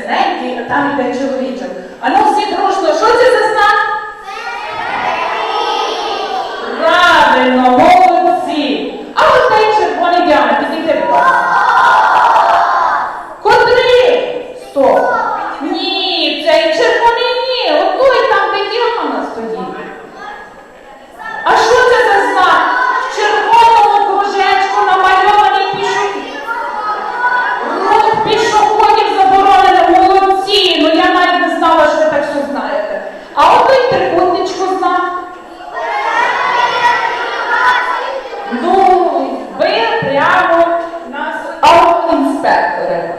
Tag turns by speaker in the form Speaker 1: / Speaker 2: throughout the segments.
Speaker 1: синенький, а там іде чоловічок. А ну всі дружно, що це за знак? Правильно, молодці. А от цей червоний діаметр, підійди, будь ласка. Котрий? Стоп. Ні, цей червоний ні. От той там, де діамана стоїть. А що це за знак? В червоному кружечку намальований пішохід. Рух пішоходів заборонено, молодці. Ну я навіть не знала, що ви так все знаєте. А от той трикутничку знак. Ну, ви прямо нас аутоінспектори.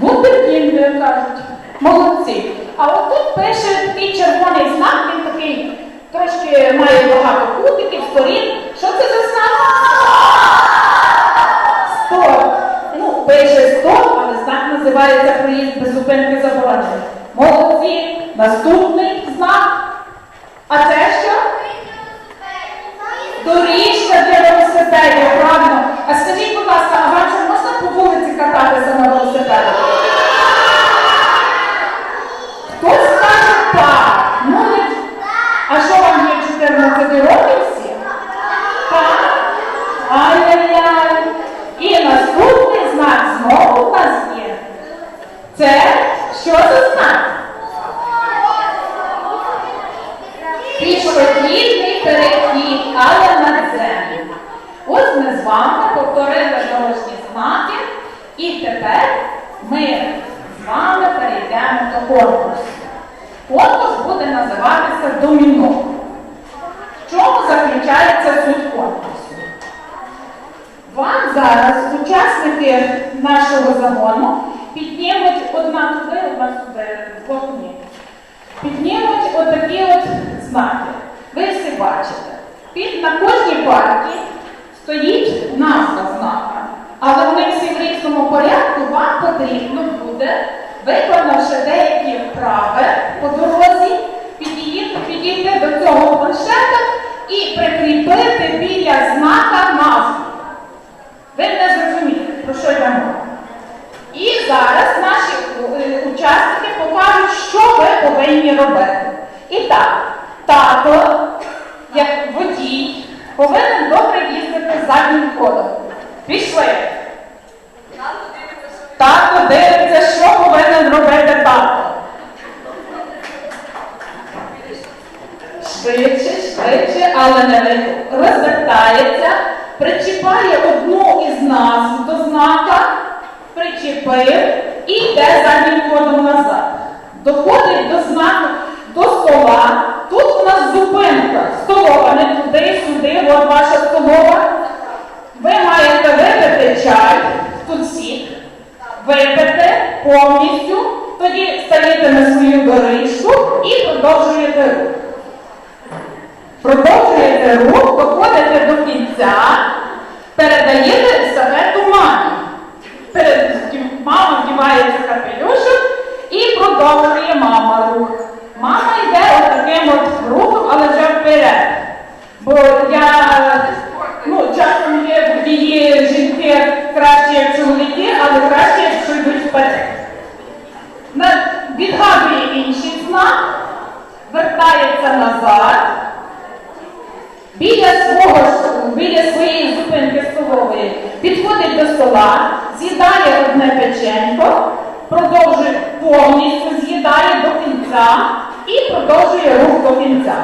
Speaker 1: Вундеркінди кажуть. Молодці. А от тут пише такий червоний знак, він такий трошки має багато кутиків, сторін. Що це за знак? Стоп. Ну, пише стоп, але знак називається проїзд без зупинки заборонений. Молодці. Наступний знак. А це що? Доріжка для велосипедів, правильно. А скажіть, будь ласка, а вам можна по вулиці кататися на велосипедах? Хтось скаже так. Ну, не- а що вам є 14 років всі? Так. Ай-яй-яй. І наступний знак знову у нас є. Це що за знак? Пішохідний перехід, але на землю. Ось ми з вами повторили дорожні знаки, і тепер ми з вами перейдемо до конкурсу. Конкурс буде називатися доміно. В чому заключається суть конкурсу? Вам зараз учасники нашого загону піднімуть одна туди, одна сюди, двох ні. Піднімуть отакі от знаки. Ви всі бачите. Під на кожній парті стоїть назва знака. Але вони всі в різному порядку вам потрібно буде, виконавши деякі вправи по дорозі, підійти, до цього планшета і прикріпити біля знака назву. Ви не зрозуміли, про що йде мова. І зараз наші е, учасники покажуть, що ви повинні робити. І так, тато, як водій, повинен добре їздити заднім ходом. Пішли. Тато дивиться, що повинен робити тато. Швидше, швидше, але не ви- розвертається, причіпає одну із назв до знака, причепив і йде заднім ходом назад. Доходить до знаку, до стола. Тут у нас зупинка. Столова, не туди, сюди, от ваша столова. Ви маєте випити чай, тут сік, випити повністю, тоді стаєте на свою доріжку і продовжуєте рух. Продовжуєте рух, доходите до кінця, передаєте естафету мамі. Перед мама вдівається капелюшок і продовжує мама рух. Мама йде отаким от рухом, але вже вперед. Бо я ну, часом є водії жінки краще, як чоловіки, але краще, якщо йдуть вперед. На- Відгадує інший знак, вертається назад я, з'їдає одне печенько, продовжує повністю з'їдає до кінця і продовжує рух до кінця.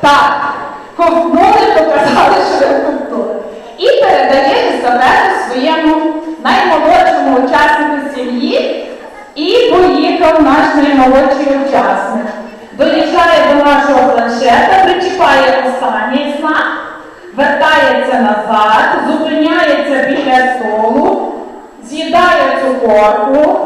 Speaker 1: Так, ковтнули, показали, що ви ковтнули. І передає естафету своєму наймолодшому учаснику сім'ї. І поїхав наш наймолодший учасник. Доїжджає до нашого планшета, причіпає останній знак, вертається назад, зупиняється біля столу, з'їдає цукорку,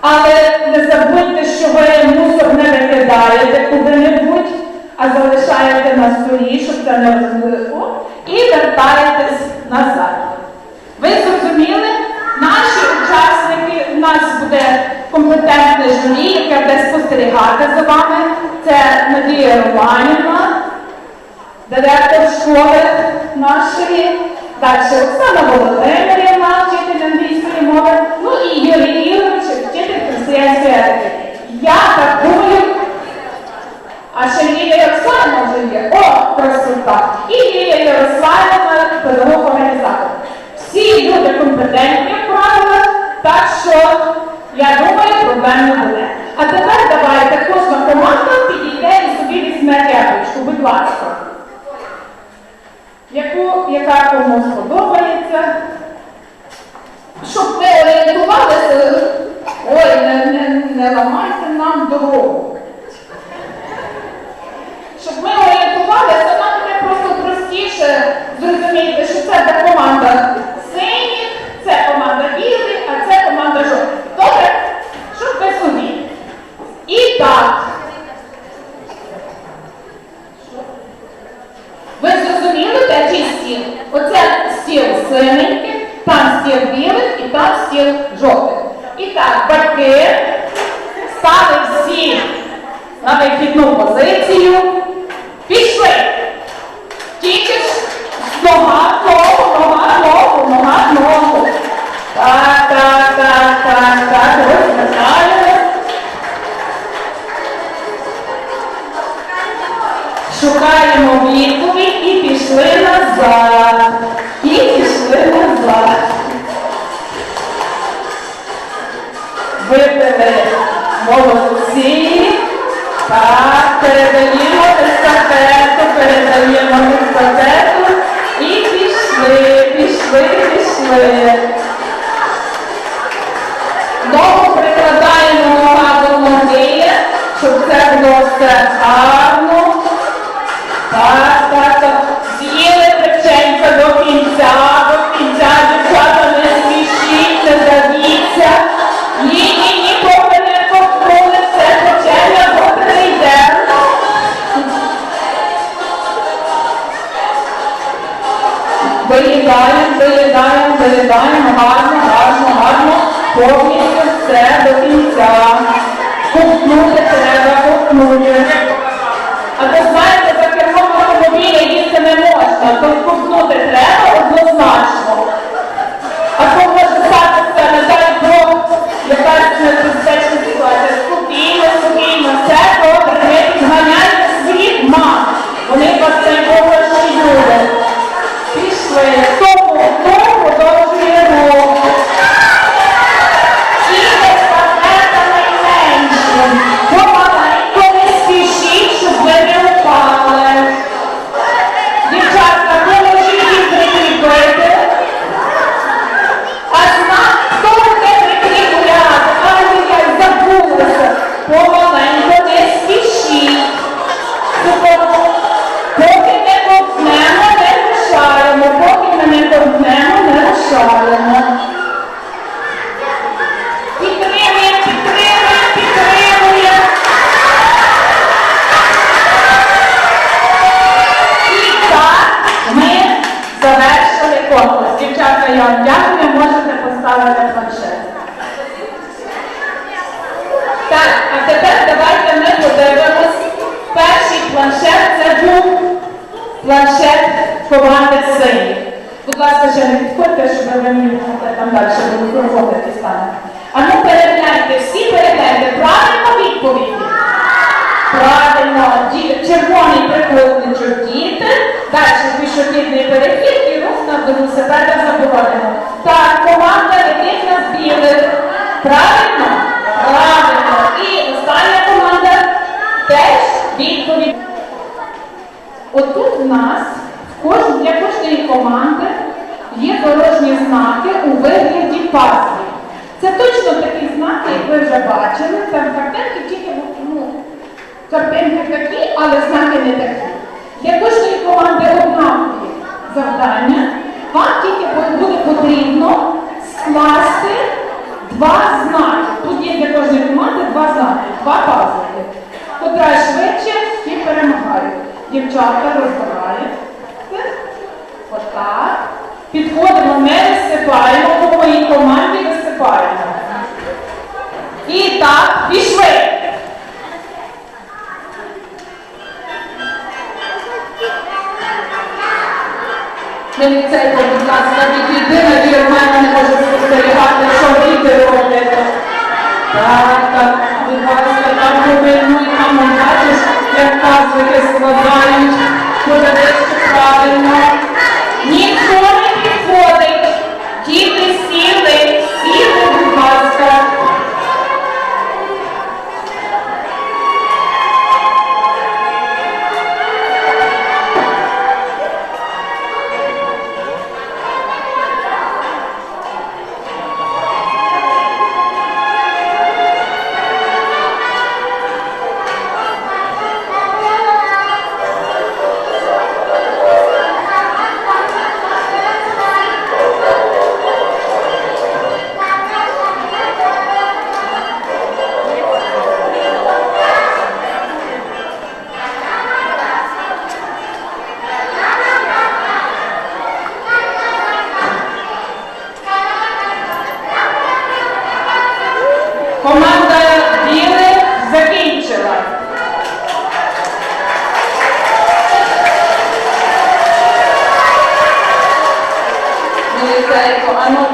Speaker 1: але не забудьте, що ви мусор не викидаєте куди-небудь, а залишаєте на столі, щоб це не розмило, і вертаєтесь назад. Ви зрозуміли? Наші учасники, у нас буде компетентне журі, яке буде спостерігати за вами. Це Надія Романівна, директор школи нашої. Далі Оксана Володимирівна, вчитель англійської мови, ну і Юрій Ігорович, вчитель християнської етики. Я так думаю, а ще Лілія Ярославівна вже є. О, красота! І Лілія Ярославівна, педагог організатор. Всі люди компетентні в правилах, так що я думаю, проблем не буде. А тепер давайте кожна команда підійде і собі візьме кепочку, будь ласка. Яка кому сподобається. Щоб ви орієнтувалися, ой, не, не, не ламайте нам дорогу. Щоб ми орієнтувалися, нам буде просто простіше зрозуміти, що це та команда синіх, це команда пішли. Ногу прикладаємо нога до ноги, щоб це було все гарно. Виїдаємо, вилітаємо, вилітаємо, гарно, гарно, гарно, повністю все до кінця. Ковтнути треба, ковтнути. А то знаєте, за кермом автомобіля їсти не можна, рушаємо. Підтримуємо, підтримуємо. І так ми завершили конкурс. Дівчатка, я вам дякую, поставити планшет. Так, а тепер давайте ми подивимось. Перший планшет це був планшет команди синіх. Будь ласка, ще не підходьте, щоб ви мені могли там далі виходити стане. А ну перегляньте, всі перегляньте, правильно відповіді? Правильно, червоний прикольничок діти, далі пішохідний перехід і рух на велосипедах заборонено. Так, команда яких нас білих. Правильно? Правильно. І остання команда теж відповідь. Отут в нас для кожної команди є дорожні знаки у вигляді пазлів. Це точно такі знаки, як ви вже бачили. Там картинки тільки ну, картинки такі, але знаки не такі. Для кожної команди однакові завдання. Вам тільки буде потрібно скласти два знаки. Тут є для кожної команди два знаки, два пазлики. Котра швидше, ті перемагають. Дівчатка розбирають. Підходимо, не висипаємо, по моїй команді висипаємо. І так, пішли. Міліцейко, будь ласка, відійди, надія в мене не може спостерігати, що діти роблять. Так, так, будь ласка, там повинно, і там он бачиш, як пазлики складають, буде правильно. Ніхто. Діти Команда віри закінчила. Міліцейко, а ну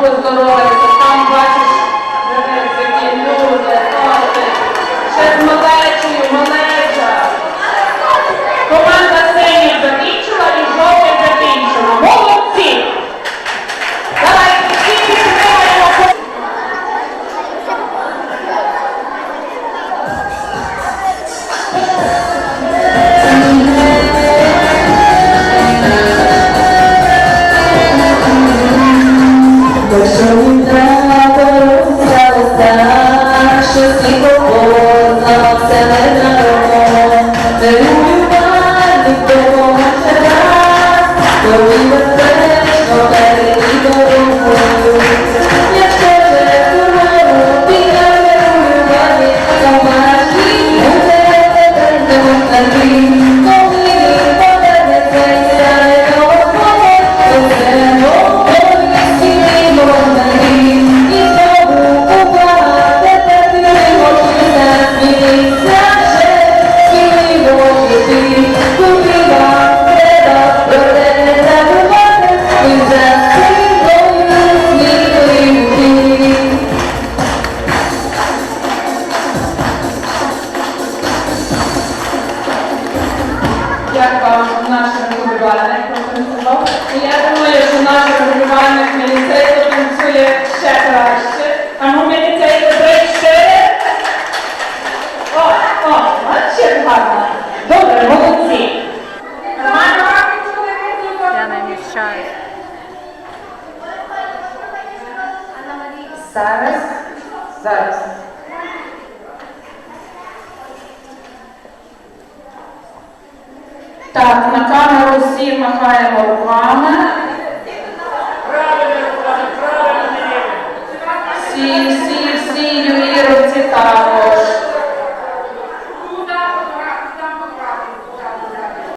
Speaker 1: Я
Speaker 2: не мішаю.
Speaker 1: Зараз,